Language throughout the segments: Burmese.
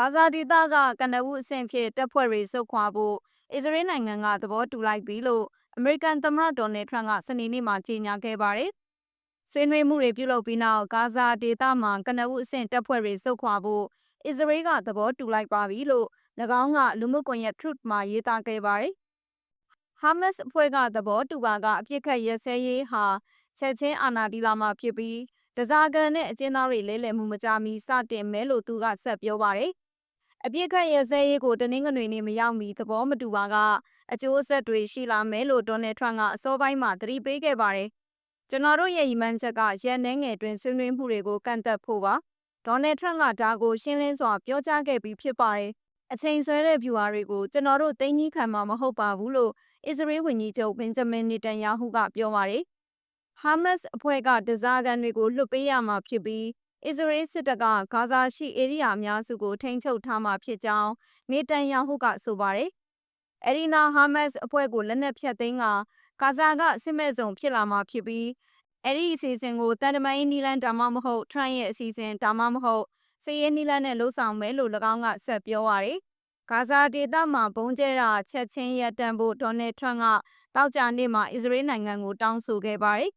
ဂါဇာဒေသကကနဦးအဆင့်ဖြစ်တပ်ဖွဲ့တွေစုခွာဖို့အစ္စရေးနိုင်ငံကသဘောတူလိုက်ပြီလို့အမေရိကန်သမ္မတဒေါ်နယ်ထရန့်ကစနေနေ့မှာကြေညာခဲ့ပါတယ်။ဆွေးနွေးမှုတွေပြုလုပ်ပြီးနောက်ဂါဇာဒေသမှာကနဦးအဆင့်တပ်ဖွဲ့တွေစုခွာဖို့အစ္စရေးကသဘောတူလိုက်ပါပြီလို့၎င်းကလူမှုကွန်ရက် Truth မှာရေးသားခဲ့ပါတယ်။ Hamas အဖွဲ့ကသဘောတူပါကအပြစ်ခတ်ရဲစဲရေးဟာချက်ချင်းအာဏာတည်လာမှာဖြစ်ပြီးတစားကန်နဲ့အကျဉ်းသားတွေလဲလှယ်မှုမကြမီစတင်မယ်လို့သူကဆက်ပြောပါတယ်။ အပြစ်ခတ်ရဲစဲရေးကိုတနင်္ဂနွေနေ့မရောက်မီသဘောမတူပါကအကျိုးဆက်တွေရှိလာမယ်လို့ဒေါ်နယ်ထရန့်ကအစောပိုင်းမှာသတိပေးခဲ့ပါတယ်။ကျွန်တော်တို့ရဲ့ရည်မှန်းချက်ကရန်နှဲငယ်တွင်ဆွေးနွေးမှုတွေကိုကန့်သက်ဖို့ပါ။ဒေါ်နယ်ထရန့်ကဒါကိုရှင်းလင်းစွာပြောကြားခဲ့ပြီးဖြစ်ပါတယ်။အချိန်ဆွဲတဲ့ view တွေကိုကျွန်တော်တို့သိမ်းကြီးခံမှာမဟုတ်ပါဘူးလို့အစ္စရေးဝန်ကြီးချုပ်ဘင်ဂျမင်နေတန်ယာဟုကပြောပါတယ်။ Hamas အဖွဲ့ကဒဇာကန်တွေကိုလွှတ်ပေးရမှာဖြစ်ပြီး အစ္စရေးစစ်တပ်ကဂါဇာရှိဧရိယာအများစုကိုထိန်းချုပ်ထားမှာဖြစ်ကြောင်းနေတန်ယာဟုကဆိုပါတယ်။အဲဒီနောက်ဟာမတ်စ်အဖွဲ့ကိုလက်နက်ဖြတ်သိမ်းကဂါဇာကစစ်မဲ့ဇုံဖြစ်လာမှာဖြစ်ပြီးအဲ့ဒီအစီအစဉ်ကိုတန်တမန်နီလန်ဒါမှမဟုတ်ထရန့်ရဲ့အစီအစဉ်ဒါမှမဟုတ်စီးရဲနီလန်နဲ့လှုပ်ဆောင်မယ်လို့၎င်းကဆက်ပြောပါရယ်ဂါဇာဒေသမှာဘုံကျဲတာချက်ချင်းရပ်တန့်ဖို့ဒေါ်နယ်ထရန့်ကတောက်ကြနေ့မှာအစ္စရေးနိုင်ငံကိုတောင်းဆိုခဲ့ပါတယ်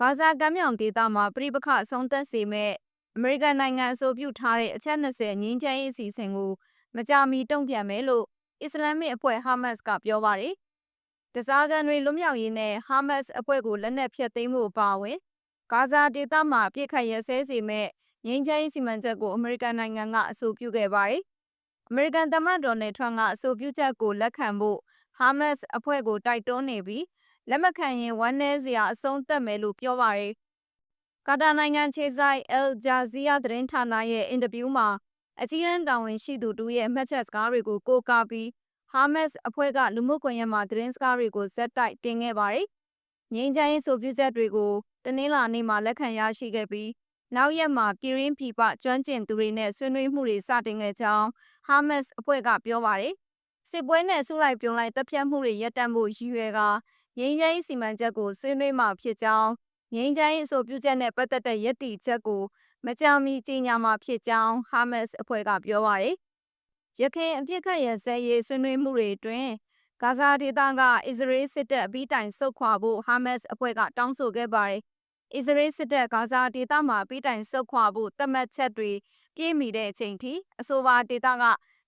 ဂါဇာကမ်းမြောင်ဒေသမှာပြိပခအဆုံးသက်စေမဲ့အမေရိကန်နိုင်ငံအဆိုပြုထားတဲ့အချက်20ငင်းချမ်းရေးအစီအစဉ်ကိုမကြာမီတုံ့ပြန်မယ်လို့အစ္စလာမစ်အဖွဲ့ဟာမတ်စ်ကပြောပါတယ်။တစားကန်တွေလွတ်မြောက်ရေးနဲ့ဟာမတ်စ်အဖွဲ့ကိုလက်နက်ဖျက်သိမ်းမှုအပါအဝင်ဂါဇာဒေသမှာပြစ်ခတ်ရဆဲစေမဲ့ငင်းချမ်းရေးစီမံချက်ကိုအမေရိကန်နိုင်ငံကအဆိုပြုခဲ့ပါတယ်။အမေရိကန်သမ္မတဒေါ်နယ်ထရန့်ကအဆိုပြုချက်ကိုလက်ခံဖို့ဟာမတ်စ်အဖွဲ့ကိုတိုက်တွန်းနေပြီး လက်မခံရင်ဝမ်းနည်းစရာအဆုံးသတ်မယ်လို့ပြောပါတယ်။ကာတာနိုင်ငံခြေဆိုင် El Jazeera သတင်းဌာနရဲ့အင်တာဗျူးမှာအကြီးအကဲတာဝန်ရှိသူတူရဲ့မှတ်ချက်စကားတွေကိုကိုးကားပြီးဟာမတ်စ်အဖွဲ့ကလူမှုကွန်ရက်မှာသတင်းစကားတွေကိုဇက်တိုက်တင်ခဲ့ပါတယ်။ငြိမ်းချမ်းရေးဆိုပြုချက်တွေကိုတနင်္လာနေ့မှာလက်ခံရရှိခဲ့ပြီးနောက်ရက်မှာပြည်ရင်းပြည်ပကျွမ်းကျင်သူတွေနဲ့ဆွေးနွေးမှုတွေစတင်ခဲ့ကြောင်းဟာမတ်စ်အဖွဲ့ကပြောပါတယ်။စစ်ပွဲနဲ့ဆုလိုက်ပြုံလိုက်တပ်ဖြတ်မှုတွေရပ်တန့်ဖို့ရည်ရွယ်က ငြိမ်းချမ်းရေးစီမံချက်ကိုဆွေးနွေးမှာဖြစ်ကြောင်းငြိမ်းချမ်းရေးအဆိုပြုချက်နဲ့ပတ်သက်တဲ့ယက်တီချက်ကိုမကြာမီကြေညာမှာဖြစ်ကြောင်းဟာမတ်စ်အဖွဲ့ကပြောပါတယ်။ရခိုင်အပြစ်ခတ်ရစဲရေးဆွေးနွေးမှုတွေအတွင်းဂါဇာဒေသကအစ္စရေးစစ်တပ်အပြီးတိုင်ဆုတ်ခွာဖို့ဟာမတ်စ်အဖွဲ့ကတောင်းဆိုခဲ့ပါတယ်။အစ္စရေးစစ်တပ်ဂါဇာဒေသမှာအပြီးတိုင်ဆုတ်ခွာဖို့သတ်မှတ်ချက်တွေပြည့်မီတဲ့အချိန်ထိအဆိုပါဒေသက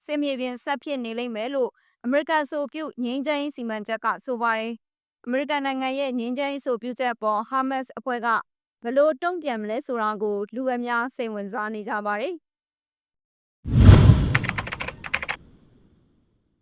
စစ်မြေပြင်ဆက်ဖြစ်နေလိမ့်မယ်လို့အမေရိကန်ဆိုပြုငြိမ်းချမ်းရေးစီမံချက်ကဆိုပါတယ်။ အမေရိကန်နိုင်ငံရဲ့ငြိမ်းချမ်းရေးဆိုပြုချက်ပေါ်ဟာမတ်စ်အဖွဲ့ကဘလို့တုံ့ပြန်မလဲဆိုတာကိုလူအများစိတ်ဝင်စားနေကြပါတယ်